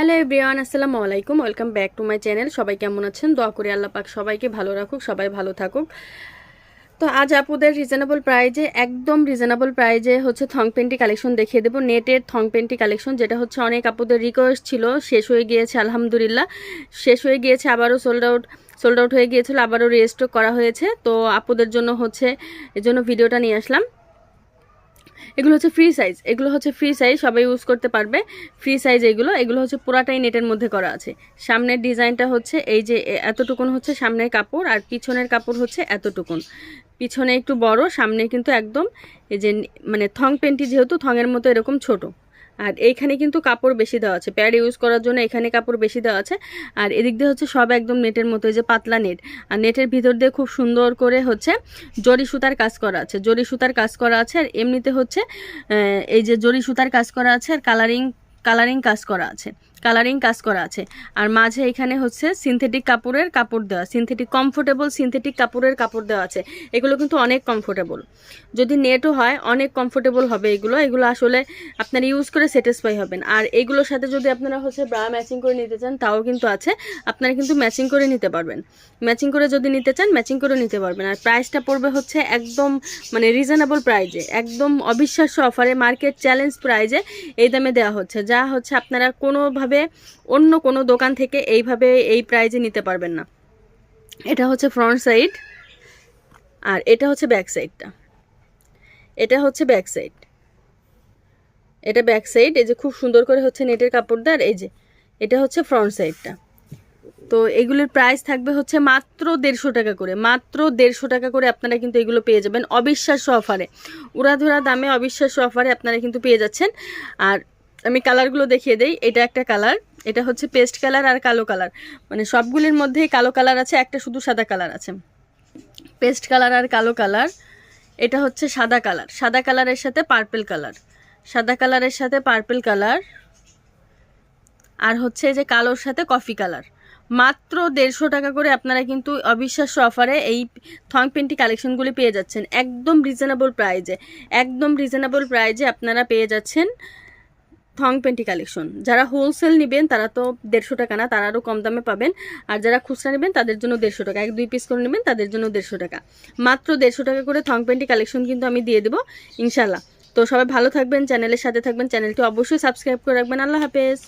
Hello everyone, আসসালামু আলাইকুম। Welcome back to my channel. সবাই কেমন আছেন? দোয়া করি আল্লাহ পাক সবাইকে ভালো রাখুক, সবাই ভালো থাকুক। তো আজ আপুদের রিজনেবল প্রাইজে একদম রিজনেবল প্রাইজে হচ্ছে থং পেন্টি কালেকশন দেখিয়ে দেবো। নেটের থং পেন্টি কালেকশন যেটা হচ্ছে অনেক আপুদের রিকোয়েস্ট ছিল, শেষ হয়ে গিয়েছে, আলহামদুলিল্লাহ। শেষ হয়ে গিয়েছে, আবারও সোল্ড আউট সোল্ড আউট হয়ে গিয়েছিল, আবারও রেস্টক করা হয়েছে। তো আপুদের জন্য হচ্ছে এজন্য ভিডিওটা নিয়ে আসলাম। এগুলো হচ্ছে ফ্রি সাইজ এগুলো হচ্ছে ফ্রি সাইজ সবাই ইউজ করতে পারবে। ফ্রি সাইজ এগুলো এগুলো হচ্ছে পুরাটাই নেটের মধ্যে করা আছে। সামনের ডিজাইনটা হচ্ছে এই যে এতটুকুন হচ্ছে সামনের কাপড়, আর পিছনের কাপড় হচ্ছে এতটুকুন। পিছনে একটু বড়, সামনে কিন্তু একদম এই যে মানে থং পেন্টি যেহেতু থংয়ের মতো এরকম ছোট। আর এইখানে কিন্তু কাপড় বেশি দেওয়া আছে। প্যাড ইউজ করার জন্য এখানে কাপড় বেশি দেওয়া আছে। আর এদিক দিয়ে হচ্ছে সব একদম নেটের মতো, এই যে পাতলা নেট। আর নেটের ভিতর দিয়ে খুব সুন্দর করে হচ্ছে জরি সুতার কাজ করা আছে। জরি সুতার কাজ করা আছে আর এমনিতে হচ্ছে এই যে জরি সুতার কাজ করা আছে আর কালারিং কালারিং কাজ করা আছে। কালারিং কাজ করা আছে। আর মাঝে এখানে হচ্ছে সিনথেটিক কাপড়ের কাপড় দেওয়া সিনথেটিক কমফোর্টেবল সিনথেটিক কাপড়ের কাপড় দেওয়া আছে। এগুলো কিন্তু অনেক কমফোর্টেবল যদি নেটও হয়, অনেক কমফোর্টেবল হবে এগুলো। এগুলো আসলে আপনারা ইউজ করে স্যাটিসফাই হবেন। আর এগুলোর সাথে যদি আপনারা হচ্ছে ব্রা ম্যাচিং করে নিতে চান, তাও কিন্তু আছে। আপনারা কিন্তু ম্যাচিং করে নিতে পারবেন। ম্যাচিং করে যদি নিতে চান ম্যাচিং করে নিতে পারবেন। আর প্রাইসটা পড়বে হচ্ছে একদম মানে রিজনেবল প্রাইজে একদম অবিশ্বাস্য অফারে মার্কেট চ্যালেঞ্জ প্রাইজে এই দামে দেওয়া হচ্ছে। যা হচ্ছে আপনারা কোনোভাবে অন্য কোনো দোকান থেকে এইভাবে এই প্রাইজে নিতে পারবেন না। এটা হচ্ছে ফ্রন্ট সাইড আর এটা হচ্ছে ব্যাক সাইডটা এটা হচ্ছে ব্যাক সাইড এটা ব্যাক সাইড এই যে খুব সুন্দর করে হচ্ছে নেটের কাপড় দেওয়ার, এই যে এটা হচ্ছে ফ্রন্ট সাইডটা তো এগুলোর প্রাইস থাকবে হচ্ছে মাত্র দেড়শো টাকা করে, মাত্র দেড়শো টাকা করে আপনারা কিন্তু এগুলো পেয়ে যাবেন অবিশ্বাস্য অফারে উড়াধুরা দামে অবিশ্বাস্য অফারে আপনারা কিন্তু পেয়ে যাচ্ছেন। আর আমি কালারগুলো দেখিয়ে দেই। এটা একটা কালার, এটা হচ্ছে পেস্ট কালার আর কালো কালার। মানে সবগুলির মধ্যেই কালো কালার আছে, একটা শুধু সাদা কালার আছে। পেস্ট কালার আর কালো কালার, এটা হচ্ছে সাদা কালার। সাদা কালারের সাথে পার্পেল কালার। সাদা কালারের সাথে পার্পেল কালার, আর হচ্ছে এই যে কালোর সাথে কফি কালার। মাত্র দেড়শো টাকা করে আপনারা কিন্তু অবিশ্বাস্য অফারে এই থং পেন্টি কালেকশনগুলি পেয়ে যাচ্ছেন। একদম রিজনেবল প্রাইজে একদম রিজনেবল প্রাইজে আপনারা পেয়ে যাচ্ছেন থং পেন্টি কালেকশন। যারা হোলসেল নেবেন, তারা তো দেড়শো টাকা না, তারা আরও কম দামে পাবেন। আর যারা খুচরা নেবেন, তাদের জন্য দেড়শো টাকা। এক, দুই পিস করে নেবেন, তাদের জন্য দেড়শো টাকা। মাত্র দেড়শো টাকা করে থং পেন্টি কালেকশন কিন্তু আমি দিয়ে দেবো ইনশাল্লাহ তো সবাই ভালো থাকবেন, চ্যানেলের সাথে থাকবেন, চ্যানেলটি অবশ্যই সাবস্ক্রাইব করে রাখবেন। আল্লাহ হাফেজ।